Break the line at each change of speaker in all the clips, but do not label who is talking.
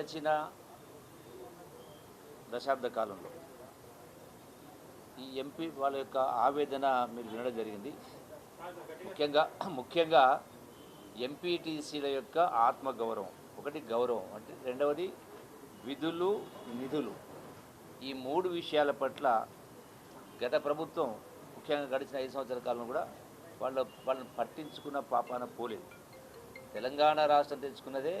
గడచిన దశాబ్ద కాలంలో ఈ ఎంపీ వాళ్ళ యొక్క ఆవేదన మీరు వినడం జరిగింది. ముఖ్యంగా ముఖ్యంగా ఎంపీటీసీల యొక్క ఆత్మగౌరవం. ఒకటి గౌరవం అంటే రెండవది విధులు నిధులు. ఈ మూడు విషయాల పట్ల గత ప్రభుత్వం ముఖ్యంగా గడిచిన ఐదు సంవత్సరాల కాలంలో కూడా వాళ్ళ వాళ్ళని పట్టించుకున్న పాపాన పోలేదు. తెలంగాణ రాష్ట్రం తెచ్చుకున్నదే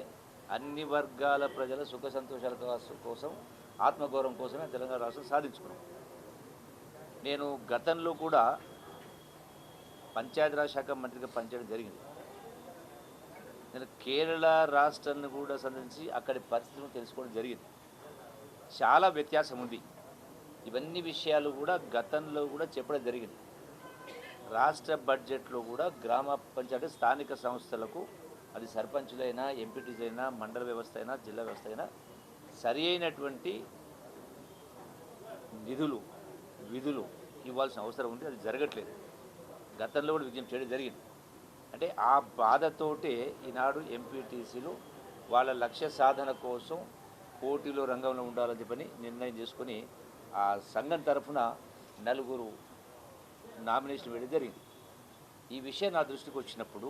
అన్ని వర్గాల ప్రజల సుఖ సంతోషాల కోసం- ఆత్మగౌరవం కోసమే తెలంగాణ రాష్ట్రం సాధించుకున్నాం. నేను గతంలో కూడా పంచాయతీరాజ్ శాఖ మంత్రిగా పనిచేయడం జరిగింది. నేను కేరళ రాష్ట్రాన్ని కూడా సందర్శించి అక్కడి పరిస్థితులను తెలుసుకోవడం జరిగింది. చాలా వ్యత్యాసం ఉంది. ఇవన్నీ విషయాలు కూడా గతంలో కూడా చెప్పడం జరిగింది. రాష్ట్ర బడ్జెట్లో కూడా గ్రామ పంచాయతీ స్థానిక సంస్థలకు అది సర్పంచులైనా ఎంపీటీసైనా మండల వ్యవస్థ అయినా జిల్లా వ్యవస్థ అయినా సరి అయినటువంటి నిధులు విధులు ఇవ్వాల్సిన అవసరం ఉంది. అది జరగట్లేదు. గతంలో కూడా విజయం చేయడం జరిగింది. అంటే ఆ బాధతోటే ఈనాడు ఎంపీటీసీలు వాళ్ళ లక్ష్య సాధన కోసం పోటీలో రంగంలో ఉండాలని చెప్పని నిర్ణయం చేసుకొని ఆ సంఘం తరఫున నలుగురు నామినేషన్ వేయడం జరిగింది. ఈ విషయం నా దృష్టికి వచ్చినప్పుడు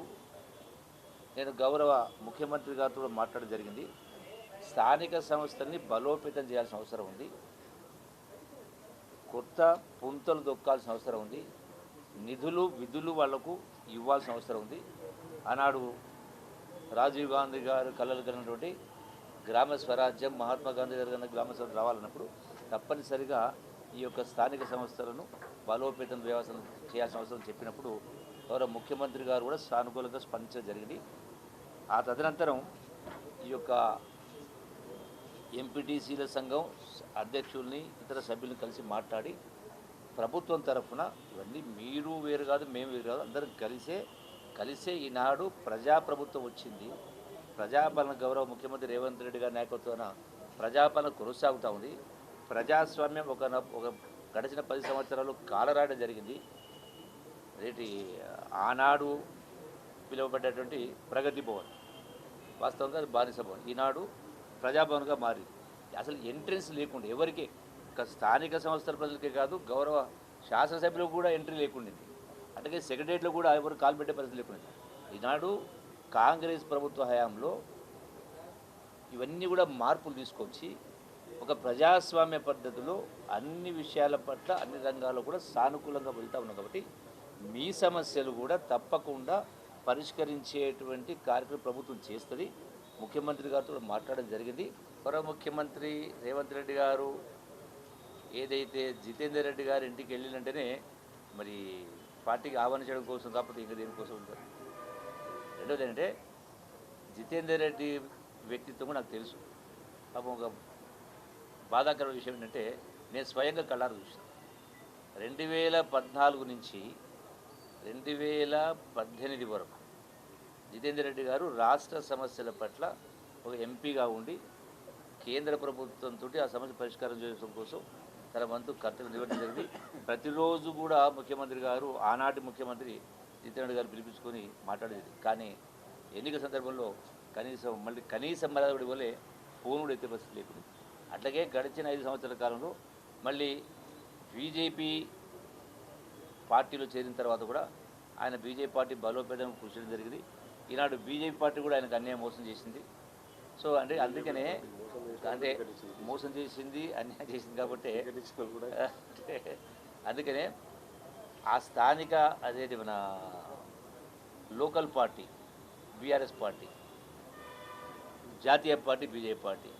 నేను గౌరవ ముఖ్యమంత్రి గారితో కూడా మాట్లాడడం జరిగింది. స్థానిక సంస్థల్ని బలోపేతం చేయాల్సిన అవసరం ఉంది. కొత్త పుంతలు దొక్కాల్సిన అవసరం ఉంది. నిధులు విధులు వాళ్ళకు ఇవ్వాల్సిన అవసరం ఉంది. ఆనాడు రాజీవ్ గాంధీ గారు కలలు కలిగినటువంటి గ్రామ స్వరాజ్యం మహాత్మా గాంధీ గారు కన్నా గ్రామ స్వరాజ్యం రావాలన్నప్పుడు తప్పనిసరిగా ఈ యొక్క స్థానిక సంస్థలను బలోపేతం వ్యవస్థను చేయాల్సిన అవసరం చెప్పినప్పుడు గౌరవ ముఖ్యమంత్రి గారు కూడా సానుకూలంగా స్పందించడం జరిగింది. ఆ తదనంతరం ఈ యొక్క ఎంపీటీసీల సంఘం అధ్యక్షుల్ని ఇతర సభ్యుల్ని కలిసి మాట్లాడి ప్రభుత్వం తరఫున ఇవన్నీ మీరు వేరు కాదు మేము వేరు కాదు అందరం కలిసే కలిసే ఈనాడు ప్రజాప్రభుత్వం వచ్చింది. ప్రజాపాలన గౌరవ ముఖ్యమంత్రి రేవంత్ రెడ్డి గారి నాయకత్వాన ప్రజాపాలన కొనసాగుతూ ఉంది. ప్రజాస్వామ్యం ఒక ఒక గడిచిన పది సంవత్సరాలు కాలరాయడం జరిగింది. అదేంటి ఆనాడు పిలువబడ్డటువంటి ప్రగతి భవన్. వాస్తవంగా అది బానిస భవన్. ఈనాడు ప్రజాభవన్గా మారింది. అసలు ఎంట్రెన్స్ లేకుండా ఎవరికి స్థానిక సంస్థల ప్రజలకే కాదు గౌరవ శాసనసభ్యులకు కూడా ఎంట్రీ లేకుండింది. అట్లాగే సెక్రటరియట్లో కూడా ఎవరు కాలు పెట్టే పరిస్థితి లేకుండా ఈనాడు కాంగ్రెస్ ప్రభుత్వ హయాంలో ఇవన్నీ కూడా మార్పులు తీసుకొచ్చి ఒక ప్రజాస్వామ్య పద్ధతిలో అన్ని విషయాల పట్ల అన్ని రంగాల్లో కూడా సానుకూలంగా వెళ్తూ ఉన్నాం కాబట్టి మీ సమస్యలు కూడా తప్పకుండా పరిష్కరించేటువంటి కార్యక్రమం ప్రభుత్వం చేస్తుంది. ముఖ్యమంత్రి గారితో కూడా మాట్లాడడం జరిగింది. మరో ముఖ్యమంత్రి రేవంత్ రెడ్డి గారు ఏదైతే జితేందర్ రెడ్డి గారి ఇంటికి వెళ్ళినంటేనే మరి పార్టీకి ఆహ్వానించడం కోసం కాకపోతే ఇంకా దేనికోసం ఉంటారు రెండోది ఏంటంటే జితేందర్ రెడ్డి వ్యక్తిత్వం నాకు తెలుసు. పాపం ఒక బాధాకర విషయం ఏంటంటే నేను స్వయంగా కళ్ళారు చూసాను రెండు వేల పద్నాలుగు నుంచి రెండు వేల పద్దెనిమిది వరకు జితేందర్ రెడ్డి గారు రాష్ట్ర సమస్యల పట్ల ఒక ఎంపీగా ఉండి కేంద్ర ప్రభుత్వంతో ఆ సమస్య పరిష్కారం చేయడం కోసం తన వంతు కర్తవ్యం నిర్వహించడం జరిగింది. ప్రతిరోజు కూడా ముఖ్యమంత్రి గారు ఆనాటి ముఖ్యమంత్రి జితేంద్ర రెడ్డి గారు పిలిపించుకొని మాట్లాడేది కానీ ఎన్నిక సందర్భంలో కనీసం మళ్ళీ కనీసం మర్యాద వల్లే ఫోన్ కూడా ఎత్తే పరిస్థితి లేకుండా అట్లాగే గడిచిన ఐదు సంవత్సరాల కాలంలో మళ్ళీ బీజేపీ పార్టీలో చేరిన తర్వాత కూడా ఆయన బీజేపీ పార్టీ బలోపేతం కృషి చేయడం జరిగింది. ఈనాడు బీజేపీ పార్టీ కూడా ఆయనకు అన్యాయం మోసం చేసింది. సో అంటే అందుకనే అంటే మోసం చేసింది అన్యాయం చేసింది కాబట్టి అందుకనే ఆ స్థానిక అదేది మన లోకల్ పార్టీ బీఆర్ఎస్ పార్టీ జాతీయ పార్టీ బీజేపీ పార్టీ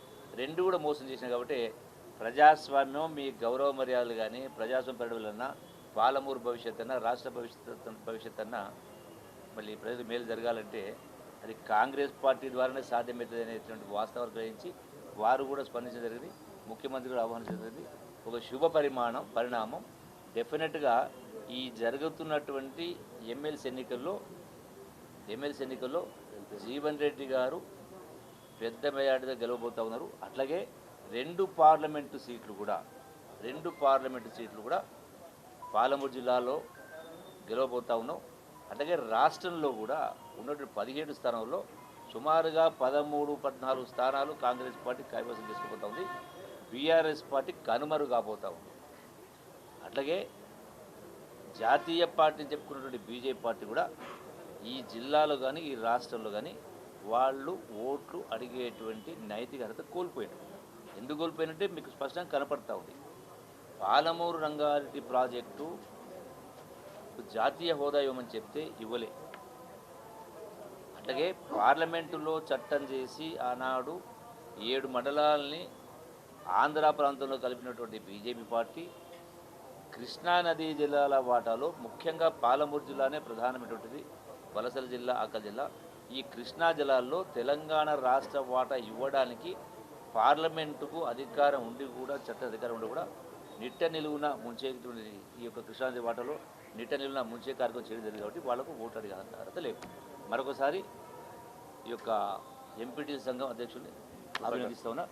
రెండు కూడా మోసం చేసినాయి కాబట్టి ప్రజాస్వామ్యం మీ గౌరవ మర్యాదలు కానీ ప్రజాస్వామ్య పరిడుదలన్నా పాలమూరు భవిష్యత్తు అన్న రాష్ట్ర భవిష్యత్ భవిష్యత్తు అన్నా మళ్ళీ ప్రజలు మేలు జరగాలంటే అది కాంగ్రెస్ పార్టీ ద్వారానే సాధ్యమవుతుంది అనేటువంటి వాస్తవాలు గ్రహించి వారు కూడా స్పందించడం జరిగింది. ముఖ్యమంత్రి కూడా ఆహ్వానించడం జరిగింది. ఒక శుభ పరిమాణం పరిణామం. డెఫినెట్గా ఈ జరుగుతున్నటువంటి ఎమ్మెల్సీ ఎన్నికల్లో ఎమ్మెల్సీ ఎన్నికల్లో జీవన్ రెడ్డి గారు పెద్ద మెజార్టీతో గెలవబోతూ ఉన్నారు. అట్లాగే రెండు పార్లమెంటు సీట్లు కూడా రెండు పార్లమెంటు సీట్లు కూడా పాలమూరు జిల్లాలో గెలవబోతా ఉన్నాం. అట్లాగే రాష్ట్రంలో కూడా ఉన్నటువంటి పదిహేడు స్థానంలో సుమారుగా పదమూడు పద్నాలుగు స్థానాలు కాంగ్రెస్ పార్టీ కైవసం చేసుకుపోతా ఉంది. బీఆర్ఎస్ పార్టీ కనుమరు కాబోతా ఉంది. అట్లాగే జాతీయ పార్టీ చెప్పుకున్నటువంటి బీజేపీ పార్టీ కూడా ఈ జిల్లాలో కానీ ఈ రాష్ట్రంలో కానీ వాళ్ళు ఓట్లు అడిగేటువంటి నైతిక అర్హత కోల్పోయారు. ఎందుకు కోల్పోయినట్టే మీకు స్పష్టంగా కనపడతా ఉంది. పాలమూరు రంగారెడ్డి ప్రాజెక్టు జాతీయ హోదా ఇవ్వమని చెప్తే ఇవ్వలే. అట్లాగే పార్లమెంటులో చట్టం చేసి ఆనాడు ఏడు మండలాలని ఆంధ్ర ప్రాంతంలో కలిపినటువంటి బీజేపీ పార్టీ కృష్ణానదీ జిల్లాల వాటాలో ముఖ్యంగా పాలమూరు జిల్లానే ప్రధానమైనటువంటిది వలసల జిల్లా అక్క జిల్లా. ఈ కృష్ణా జిల్లాల్లో తెలంగాణ రాష్ట్ర వాటా ఇవ్వడానికి పార్లమెంటుకు అధికారం ఉండి కూడా చట్ట అధికారం ఉండి కూడా నిట్ట నిలువున ముంచేటువంటి ఈ యొక్క కృష్ణా నది వాటాలో నిట్ట నిలువున ముంచే కార్యక్రమం చేయడం జరిగింది కాబట్టి వాళ్ళకు ఓటు అడిగే అర్హత లేదు. మరొకసారి ఈ యొక్క ఎంపీటీ సంఘం అధ్యక్షుడిని అభినందిస్తా ఉన్నా.